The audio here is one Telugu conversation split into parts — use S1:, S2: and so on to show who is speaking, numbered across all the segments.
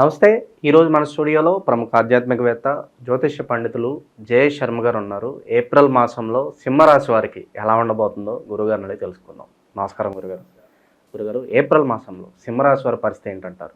S1: నమస్తే. ఈరోజు మన స్టూడియోలో ప్రముఖ ఆధ్యాత్మికవేత్త జ్యోతిష్య పండితులు జయ శర్మ గారు ఉన్నారు. ఏప్రిల్ మాసంలో సింహరాశి వారికి ఎలా ఉండబోతుందో గురుగారిని అడిగి తెలుసుకుందాం. నమస్కారం గురుగారు. గురుగారు ఏప్రిల్ మాసంలో సింహరాశి వారి పరిస్థితి ఏంటంటారు?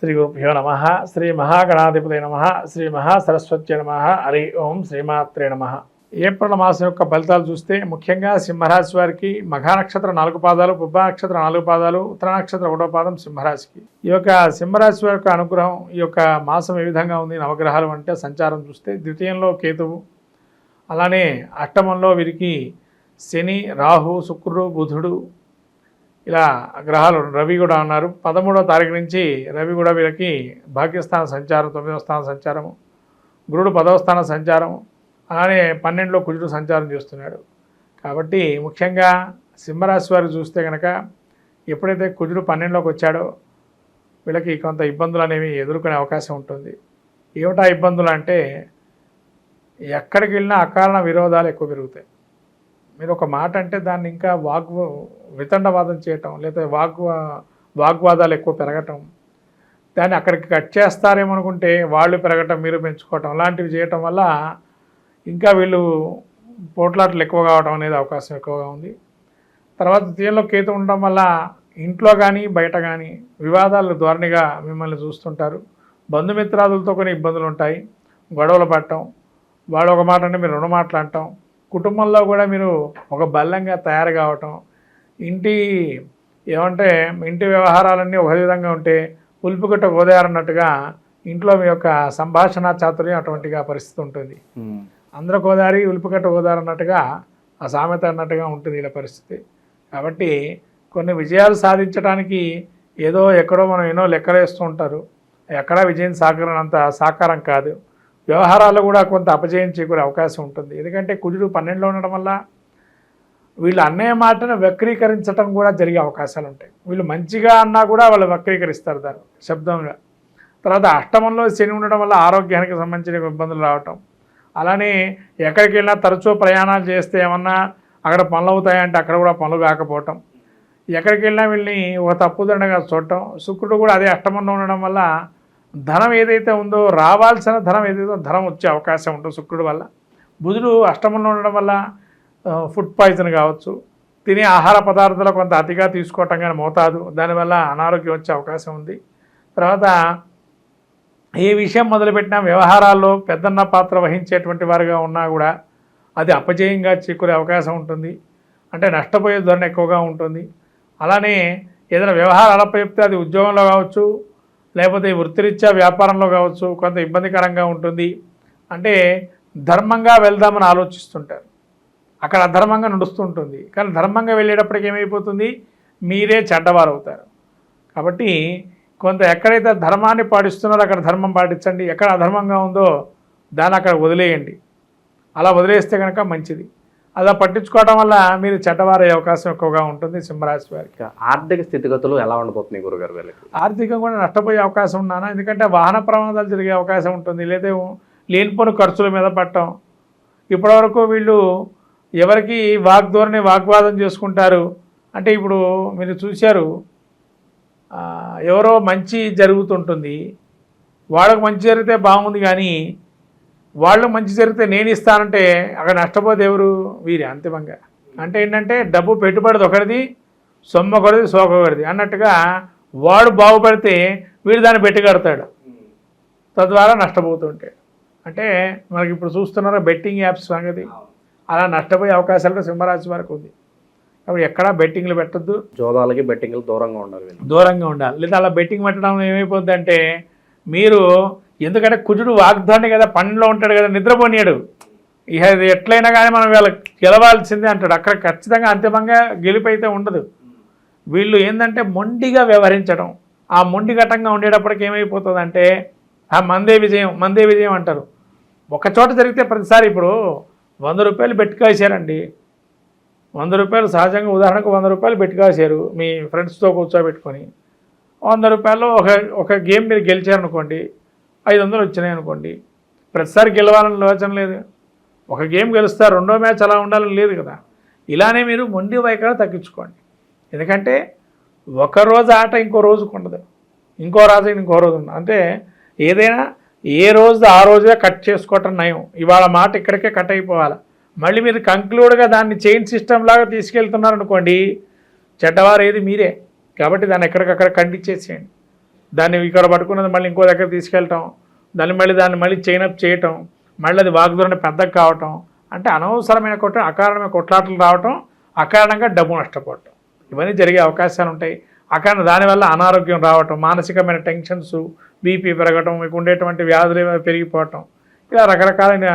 S2: శ్రీ గురుభ్యో నమ. శ్రీ మహాగణాధిపతి నమ. శ్రీ మహాసరస్వతి నమ. హరి ఓం శ్రీమాత్రే నమ. ఏప్రిల్ మాసం యొక్క ఫలితాలు చూస్తే ముఖ్యంగా సింహరాశి వారికి మఘా నక్షత్రం నాలుగు పాదాలు పుబ్బ నక్షత్రం నాలుగు పాదాలు ఉత్తర నక్షత్రం ఒకటో పాదం సింహరాశికి. ఈ యొక్క సింహరాశి వారి యొక్క అనుగ్రహం ఈ యొక్క మాసం ఏ విధంగా ఉంది నవగ్రహాలు అంటే సంచారం చూస్తే ద్వితీయంలో కేతువు అలానే అష్టమంలో వీరికి శని రాహు శుక్రుడు బుధుడు ఇలా గ్రహాలు రవి కూడా ఉన్నారు. పదమూడవ తారీఖు నుంచి రవి కూడా వీళ్ళకి భాగ్యస్థాన సంచారం తొమ్మిదవ స్థాన సంచారము గురుడు పదవ స్థాన సంచారం అలానే పన్నెండులో కుజుడు సంచారం చేస్తున్నాడు. కాబట్టి ముఖ్యంగా సింహరాశి వారికి చూస్తే కనుక ఎప్పుడైతే కుజుడు పన్నెండులోకి వచ్చాడో వీళ్ళకి కొంత ఇబ్బందులు అనేవి ఎదుర్కొనే అవకాశం ఉంటుంది. ఏమిటా ఇబ్బందులు అంటే ఎక్కడికి వెళ్ళినా అకారణ విరోధాలు ఎక్కువ పెరుగుతాయి. మీరు ఒక మాట అంటే దాన్ని ఇంకా వాగ్ వితండవాదం చేయటం లేదా వాగ్ వాగ్వాదాలు ఎక్కువ పెరగటం దాన్ని అక్కడికి కట్ చేస్తారేమో అనుకుంటే వాళ్ళు పెరగటం మీరు పెంచుకోవటం లాంటివి చేయటం వల్ల ఇంకా వీళ్ళు పోట్లాటలు ఎక్కువ కావడం అనేది అవకాశం ఎక్కువగా ఉంది. తర్వాత దీనిలో కేతు ఉండడం వల్ల ఇంట్లో కానీ బయట కానీ వివాదాలు ధోరణిగా మిమ్మల్ని చూస్తుంటారు. బంధుమిత్రాదులతో కొన్ని ఇబ్బందులు ఉంటాయి. గొడవలు పడటం వాడు ఒక మాట అంటే మీరు రెండు మాటలు అంటాం. కుటుంబంలో కూడా మీరు ఒక బల్లంగా తయారు కావటం ఇంటి ఏమంటే ఇంటి వ్యవహారాలన్నీ ఒక విధంగా ఉంటే ఉల్పుగట్ట గోదారన్నట్టుగా ఇంట్లో మీ యొక్క సంభాషణ చాతుర్యం అటువంటిగా పరిస్థితి ఉంటుంది. అందరూ గోదావరి ఉల్పుగట్ట గోదావరి అన్నట్టుగా ఆ సామెత అన్నట్టుగా ఉంటుంది వీళ్ళ పరిస్థితి. కాబట్టి కొన్ని విజయాలు సాధించడానికి ఏదో ఎక్కడో మనం ఎన్నో లెక్కలేస్తూ ఉంటారు. ఎక్కడా విజయం సాకరనంత సాకారం కాదు. వ్యవహారాలు కూడా కొంత అపజయం చేకూరే అవకాశం ఉంటుంది. ఎందుకంటే కుజుడు పన్నెండులో ఉండడం వల్ల వీళ్ళు అన్నయ్య మాటను వక్రీకరించడం కూడా జరిగే అవకాశాలు ఉంటాయి. వీళ్ళు మంచిగా అన్నా కూడా వాళ్ళు వక్రీకరిస్తారు దాన్ని శబ్దంగా. తర్వాత అష్టమంలో శని ఉండడం వల్ల ఆరోగ్యానికి సంబంధించిన ఇబ్బందులు రావటం అలానే ఎక్కడికి వెళ్ళినా తరచూ ప్రయాణాలు చేస్తే ఏమన్నా అక్కడ పనులు అవుతాయంటే అక్కడ కూడా పనులు కాకపోవటం. ఎక్కడికి వెళ్ళినా వీళ్ళని ఒక తప్పుదండగా చూడటం. శుక్రుడు కూడా అదే అష్టమంలో ఉండడం వల్ల ధనం ఏదైతే ఉందో రావాల్సిన ధనం ఏదైతే ధనం వచ్చే అవకాశం ఉంటుంది శుక్రుడు వల్ల. బుధుడు అష్టమంలో ఉండడం వల్ల ఫుడ్ పాయిజన్ కావచ్చు. తినే ఆహార పదార్థాలు కొంత అతిగా తీసుకోవటం కానీ మోతాదు. దానివల్ల అనారోగ్యం వచ్చే అవకాశం ఉంది. తర్వాత ఏ విషయం మొదలుపెట్టినా వ్యవహారాల్లో పెద్దన్న పాత్ర వహించేటువంటి వారుగా ఉన్నా కూడా అది అపజయంగా చేకూరే అవకాశం ఉంటుంది. అంటే నష్టపోయే ధోరణి ఎక్కువగా ఉంటుంది. అలానే ఏదైనా వ్యవహారాలు చెప్తే అది ఉద్యోగంలో కావచ్చు లేకపోతే వృత్తిరీత్యా వ్యాపారంలో కావచ్చు కొంత ఇబ్బందికరంగా ఉంటుంది. అంటే ధర్మంగా వెళ్దామని ఆలోచిస్తుంటారు. అక్కడ అధర్మంగా నడుస్తుంటుంది కానీ ధర్మంగా వెళ్ళేటప్పటికి ఏమైపోతుంది? మీరే చెడ్డవారు అవుతారు కాబట్టి కొంత ఎక్కడైతే ధర్మాన్ని పాటిస్తున్నారో అక్కడ ధర్మం పాటించండి. ఎక్కడ అధర్మంగా ఉందో దాన్ని అక్కడ వదిలేయండి. అలా వదిలేస్తే కనుక మంచిది. అలా పట్టించుకోవడం వల్ల మీరు చెడ్డవారయ్యే అవకాశం ఎక్కువగా ఉంటుంది సింహరాశి వారికి.
S1: ఆర్థిక స్థితిగతులు ఎలా ఉండబోతున్నాయి గురుగారు వీళ్ళకి?
S2: ఆర్థికంగా కూడా నష్టపోయే అవకాశం ఉన్నానా ఎందుకంటే వాహన ప్రమాదాలు జరిగే అవకాశం ఉంటుంది. లేదా లేనిపోని ఖర్చుల మీద పట్టడం. ఇప్పటివరకు వీళ్ళు ఎవరికి వాగ్ధోరణి వాగ్వాదం చేసుకుంటారు. అంటే ఇప్పుడు మీరు చూశారు ఎవరో మంచి జరుగుతుంటుంది. వాళ్ళకు మంచి జరిగితే బాగుంది కానీ వాళ్ళు మంచి జరిగితే నేను ఇస్తానంటే అక్కడ నష్టపోతే ఎవరు? వీరే అంతిమంగా. అంటే ఏంటంటే డబ్బు పెట్టుబడిది ఒకటిది సొమ్ము ఒకటిది సోక ఒకటిది. అన్నట్టుగా వాడు బాగుపడితే వీడు దాన్ని పెట్టి కడతాడు. తద్వారా నష్టపోతుంటాడు అంటే మనకి ఇప్పుడు చూస్తున్నారా బెట్టింగ్ యాప్స్ సంగతి? అలా నష్టపోయే అవకాశాలు సింహరాశి వారికి ఉంది. కాబట్టి ఎక్కడా బెట్టింగ్లు పెట్టద్దు.
S1: జోదాలకి బెట్టింగ్లు దూరంగా ఉండాలి వీళ్ళు.
S2: దూరంగా ఉండాలి. లేదా అలా బెట్టింగ్ పెట్టడం ఏమైపోద్ది అంటే మీరు ఎందుకంటే కుజుడు వాగ్దాన్ని కదా పనిలో ఉంటాడు కదా నిద్రపోనీయడు. ఇక ఎట్లయినా కానీ మనం వీళ్ళకి గెలవాల్సిందే అంటాడు. అక్కడ ఖచ్చితంగా అంతిమంగా గెలుపైతే ఉండదు. వీళ్ళు ఏంటంటే మొండిగా వ్యవహరించడం. ఆ మొండిఘటంగా ఉండేటప్పటికి ఏమైపోతుందంటే ఆ మందే విజయం మందే విజయం అంటారు. ఒక చోట జరిగితే ప్రతిసారి ఇప్పుడు వంద రూపాయలు పెట్టుకేసారండి వంద రూపాయలు సహజంగా ఉదాహరణకు వంద రూపాయలు పెట్టుకేసారు మీ ఫ్రెండ్స్తో కూర్చోబెట్టుకొని. వంద రూపాయలు ఒక ఒక గేమ్ మీరు గెలిచారనుకోండి ఐదు వందలు వచ్చినాయి అనుకోండి ప్రతిసారి గెలవాలని లోచన లేదు. ఒక గేమ్ గెలుస్తారు రెండో మ్యాచ్ అలా ఉండాలని లేదు కదా. ఇలానే మీరు మొండి వైఖరి తగ్గించుకోండి. ఎందుకంటే ఒక రోజు ఆట ఇంకో రోజుకు ఉండదు. ఇంకో రోజు ఇంకో రోజు ఉండదు. అంటే ఏదైనా ఏ రోజు ఆ రోజే కట్ చేసుకోవటం నయం. ఇవాళ మాట ఇక్కడికే కట్ అయిపోవాలి. మళ్ళీ మీరు కంక్లూడ్గా దాన్ని చైన్ సిస్టమ్ లాగా తీసుకెళ్తున్నారు అనుకోండి చెడ్డవారు ఏది మీరే. కాబట్టి దాన్ని ఎక్కడికక్కడ ఖండించేసేయండి. దాన్ని ఇక్కడ పట్టుకున్నది మళ్ళీ ఇంకో దగ్గర తీసుకెళ్ళటం దాన్ని మళ్ళీ దాన్ని మళ్ళీ చైన్ అప్ చేయటం మళ్ళీ అది వాగ్దూరణ పెద్దగా కావటం అంటే అనవసరమైన కొట్ట అకారణమైన కొట్లాటలు రావటం అకారణంగా డబ్బు నష్టపోవటం. ఇవన్నీ జరిగే అవకాశాలు ఉంటాయి. అకారణ దానివల్ల అనారోగ్యం రావటం మానసికమైన టెన్షన్స్ బీపీ పెరగటం మీకు ఉండేటువంటి వ్యాధులు పెరిగిపోవటం ఇలా రకరకాలైన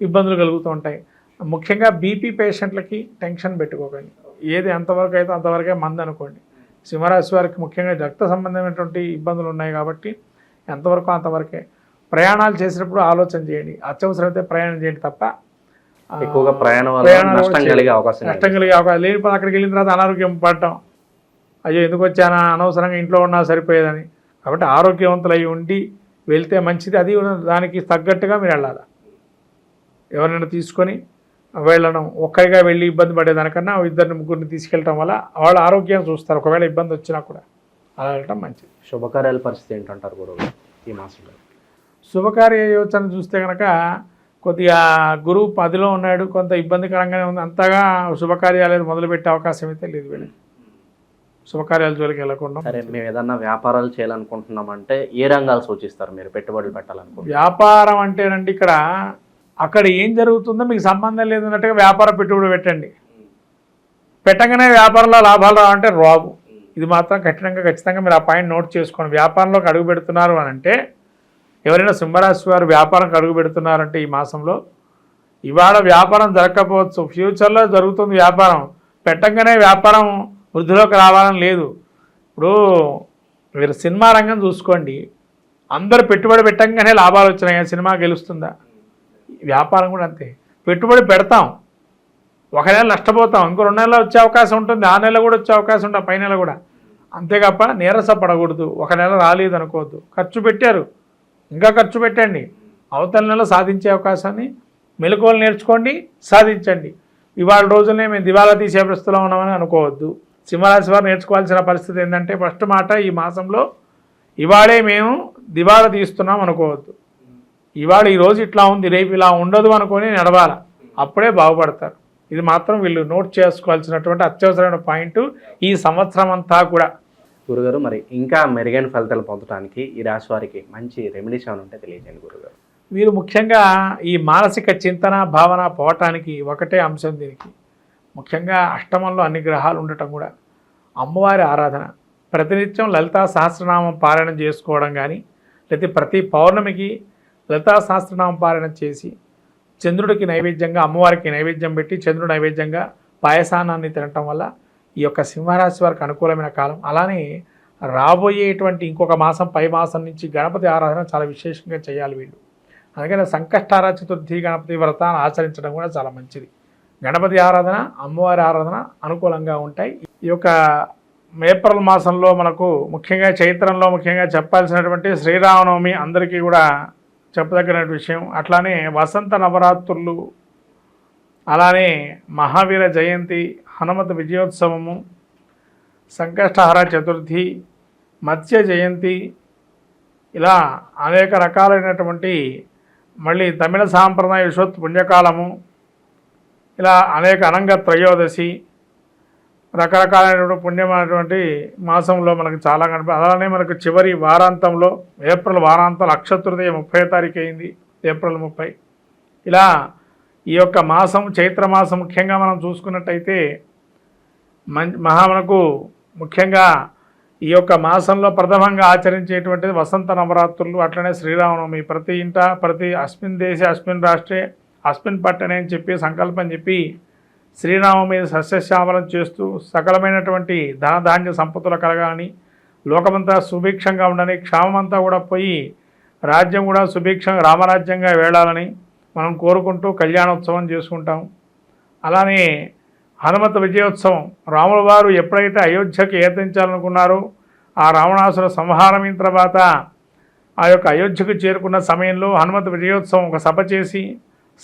S2: ఇబ్బందులు కలుగుతూ ఉంటాయి. ముఖ్యంగా బీపీ పేషెంట్లకి టెన్షన్ పెట్టుకోకండి. ఏది ఎంతవరకు అయితే అంతవరకే మంది అనుకోండి. సింహరాశి వారికి ముఖ్యంగా రక్త సంబంధమైనటువంటి ఇబ్బందులు ఉన్నాయి కాబట్టి ఎంతవరకు అంతవరకే. ప్రయాణాలు చేసినప్పుడు ఆలోచన చేయండి. అత్యవసరమైతే ప్రయాణం చేయండి తప్ప
S1: ఎక్కువగా ప్రయాణం నష్టం కలిగే అవకాశం
S2: నష్టం కలిగే అవకాశం లేనిపోతే అక్కడికి వెళ్ళిన తర్వాత అనారోగ్యం పడటం. అయ్యో ఎందుకు వచ్చానా? అనవసరంగా ఇంట్లో ఉన్నా సరిపోయేదని. కాబట్టి ఆరోగ్యవంతులు అయి ఉండి వెళ్తే మంచిది. అది దానికి తగ్గట్టుగా మీరు వెళ్ళాలి? ఎవరైనా తీసుకొని వెళ్ళడం ఒక్కరిగా వెళ్ళి ఇబ్బంది పడేదానికన్నా ఇద్దరిని ముగ్గురిని తీసుకెళ్ళటం వల్ల వాళ్ళ ఆరోగ్యం చూస్తారు. ఒకవేళ ఇబ్బంది వచ్చినా కూడా అలా వెళ్ళటం మంచిది.
S1: శుభకార్యాల పరిస్థితి ఏంటంటారు గురువు ఈ మాసంలో
S2: శుభకార్య యోచన చూస్తే కనుక కొద్దిగా గురువు పదిలో ఉన్నాడు కొంత ఇబ్బందికరంగానే ఉంది. అంతగా శుభకార్యాలు మొదలుపెట్టే అవకాశం అయితే లేదు వీళ్ళకి. శుభకార్యాల జోలికి వెళ్ళకుండా
S1: సరే మేము ఏదన్నా వ్యాపారాలు చేయాలనుకుంటున్నామంటే ఏ రంగాలు సూచిస్తారు మీరు? పెట్టుబడులు పెట్టాలనుకుంటున్నారు
S2: వ్యాపారం అంటేనండి ఇక్కడ అక్కడ ఏం జరుగుతుందో మీకు సంబంధం లేదన్నట్టుగా వ్యాపార పెట్టుబడి పెట్టండి. పెట్టగానే వ్యాపారంలో లాభాలు రావంటే రావు. ఇది మాత్రం కఠినంగా ఖచ్చితంగా మీరు ఆ పాయింట్ నోట్ చేసుకోండి. వ్యాపారంలోకి అడుగు పెడుతున్నారు అని అంటే ఎవరైనా సింహరాశి వారు వ్యాపారంకి అడుగు పెడుతున్నారంటే ఈ మాసంలో ఇవాళ వ్యాపారం జరగకపోవచ్చు. ఫ్యూచర్లో జరుగుతుంది వ్యాపారం. పెట్టంగానే వ్యాపారం వృద్ధిలోకి రావాలని లేదు. ఇప్పుడు మీరు సినిమా రంగం చూసుకోండి. అందరు పెట్టుబడి పెట్టంగానే లాభాలు వచ్చినాయి. సినిమా గెలుస్తుందా? వ్యాపారం కూడా అంతే. పెట్టుబడి పెడతాం. ఒక నెల నష్టపోతాం. ఇంకో రెండు నెలలు వచ్చే అవకాశం ఉంటుంది. ఆ నెల కూడా వచ్చే అవకాశం ఉంటుంది. పై నెల కూడా. అంతేకాప నీరస పడకూడదు. ఒక నెల రాలేదు అనుకోవద్దు. ఖర్చు పెట్టారు. ఇంకా ఖర్చు పెట్టండి. అవతల నెల సాధించే అవకాశాన్ని మెలకువలు నేర్చుకోండి సాధించండి. ఇవాళ రోజునే మేము దివాలా తీసే పరిస్థితిలో ఉన్నామని అనుకోవద్దు. సింహరాశి వారు నేర్చుకోవాల్సిన పరిస్థితి ఏంటంటే ఫస్ట్ మాట ఈ మాసంలో ఇవాళే మేము దివాలా తీస్తున్నాం అనుకోవద్దు. ఇవాళ ఈ రోజు ఇట్లా ఉంది రేపు ఇలా ఉండదు అనుకొని నడవాల. అప్పుడే బాగుపడతారు. ఇది మాత్రం వీళ్ళు నోట్ చేసుకోవాల్సినటువంటి అత్యవసరమైన పాయింట్ ఈ సంవత్సరం అంతా కూడా.
S1: గురుగారు మరి ఇంకా మెరుగైన ఫలితాలు పొందడానికి ఈ రాశి వారికి మంచి రెమెడీస్ ఏమైనా ఉంటే తెలియజేయండి గురుగారు.
S2: వీరు ముఖ్యంగా ఈ మానసిక చింతన భావన పోవటానికి ఒకటే అంశం దీనికి. ముఖ్యంగా అష్టమంలో అన్ని గ్రహాలు ఉండటం కూడా. అమ్మవారి ఆరాధన. ప్రతినిత్యం లలితా సహస్రనామం పారాయణం చేసుకోవడం కానీ లేకపోతే ప్రతి పౌర్ణమికి లతా సహస్రనామ పారాయణ చేసి చంద్రుడికి నైవేద్యంగా అమ్మవారికి నైవేద్యం పెట్టి చంద్రుడు నైవేద్యంగా పాయసానాన్ని తినటం వల్ల ఈ యొక్క సింహరాశి వారికి అనుకూలమైన కాలం. అలానే రాబోయేటువంటి ఇంకొక మాసం పై మాసం నుంచి గణపతి ఆరాధన చాలా విశేషంగా చేయాలి వీళ్ళు. అందుకని సంకష్టార చతుర్థి గణపతి వ్రతాన్ని ఆచరించడం కూడా చాలా మంచిది. గణపతి ఆరాధన అమ్మవారి ఆరాధన అనుకూలంగా ఉంటాయి. ఈ యొక్క ఏప్రిల్ మాసంలో మనకు ముఖ్యంగా చైత్రంలో ముఖ్యంగా చెప్పాల్సినటువంటి శ్రీరామనవమి అందరికీ కూడా చెప్పదగిన విషయం. అట్లానే వసంత నవరాత్రులు అలానే మహావీర జయంతి హనుమత విజయోత్సవము సంకష్టహర చతుర్థి మత్స్య జయంతి ఇలా అనేక రకాలైనటువంటి మళ్ళీ తమిళ సాంప్రదాయ విశ్వత్ పుణ్యకాలము ఇలా అనేక అనంగ త్రయోదశి రకరకాలైనటువంటి పుణ్యమైనటువంటి మాసంలో మనకు చాలా కనిపి అలానే మనకు చివరి వారాంతంలో ఏప్రిల్ వారాంతం అక్షతృతీయ ముప్పై తారీఖు అయింది ఏప్రిల్ ముప్పై. ఇలా ఈ యొక్క మాసం చైత్ర మాసం ముఖ్యంగా మనం చూసుకున్నట్టయితే మం మహా మనకు ముఖ్యంగా ఈ యొక్క మాసంలో ప్రథమంగా ఆచరించేటువంటిది వసంత నవరాత్రులు అట్లనే శ్రీరామనవమి. ప్రతి ఇంట ప్రతి అస్మిన్ దేశే అస్మిన్ రాష్ట్రే అస్మిన్ పట్టణే అని చెప్పి సంకల్పం చెప్పి శ్రీరామం మీద సస్యశ్యామలం చేస్తూ సకలమైనటువంటి ధనధాన్య సంపత్తులు కలగాలని లోకమంతా సుభిక్షంగా ఉండని క్షామమంతా కూడా పోయి రాజ్యం కూడా సుభిక్షంగా రామరాజ్యంగా వేళాలని మనం కోరుకుంటూ కళ్యాణోత్సవం చేసుకుంటాం. అలానే హనుమత విజయోత్సవం రాముల వారు ఎప్పుడైతే అయోధ్యకి ఏతించాలనుకున్నారో ఆ రావణాసుర సంహారమైన తర్వాత ఆ యొక్క అయోధ్యకు చేరుకున్న సమయంలో హనుమత విజయోత్సవం ఒక సభ చేసి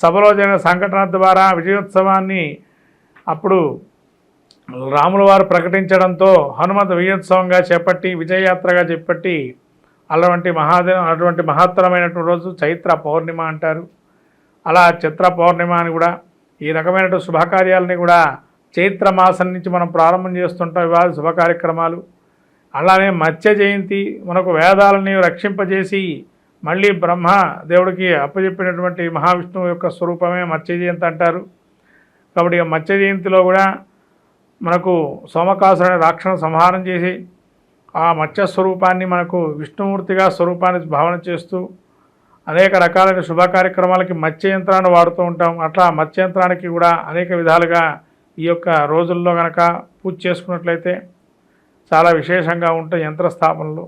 S2: సభలో జరిగిన సంఘటన ద్వారా విజయోత్సవాన్ని అప్పుడు రాముల వారు ప్రకటించడంతో హనుమంత విజయోత్సవంగా చేపట్టి విజయయాత్రగా చేపట్టి అలాంటి మహాదే అటువంటి మహత్తరమైనటువంటి రోజు చైత్ర పౌర్ణిమ అంటారు. అలా చిత్ర పౌర్ణిమ అని కూడా ఈ రకమైనటువంటి శుభకార్యాలని కూడా చైత్ర మాసం నుంచి మనం ప్రారంభం చేస్తుంటాం ఇవాళ శుభ కార్యక్రమాలు అలానే మత్స్య జయంతి మనకు వేదాలని రక్షింపజేసి మళ్ళీ బ్రహ్మ దేవుడికి అప్పచెప్పినటువంటి మహావిష్ణువు యొక్క స్వరూపమే మత్స్య జయంతి అంటారు. కాబట్టి ఇక మత్స్య జయంతిలో కూడా మనకు సోమకాసురుని రాక్షణ సంహారం చేసి ఆ మత్స్య స్వరూపాన్ని మనకు విష్ణుమూర్తిగా స్వరూపాన్ని భావన చేస్తూ అనేక రకాలైన శుభ కార్యక్రమాలకి మత్స్య యంత్రాన్ని వాడుతూ ఉంటాం. అట్లా మత్స్య యంత్రానికి కూడా అనేక విధాలుగా ఈ యొక్క రోజుల్లో కనుక పూజ చేసుకున్నట్లయితే చాలా విశేషంగా ఉంటాయి యంత్ర స్థాపనలు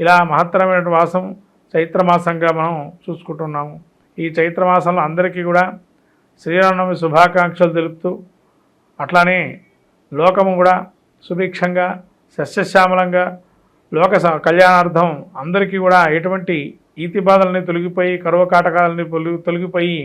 S2: ఇలా మహత్తరమైన వాసం చైత్రమాసంగా మనం చూసుకుంటున్నాము. ఈ చైత్రమాసంలో అందరికీ కూడా శ్రీరామనవమి శుభాకాంక్షలు తెలుపుతూ అట్లానే లోకము కూడా సుభిక్షంగా సస్యశ్యామలంగా లోక కళ్యాణార్థం అందరికీ కూడా ఎటువంటి ఈతి బాధలని తొలగిపోయి కరువ కాటకాలని తొలగిపోయి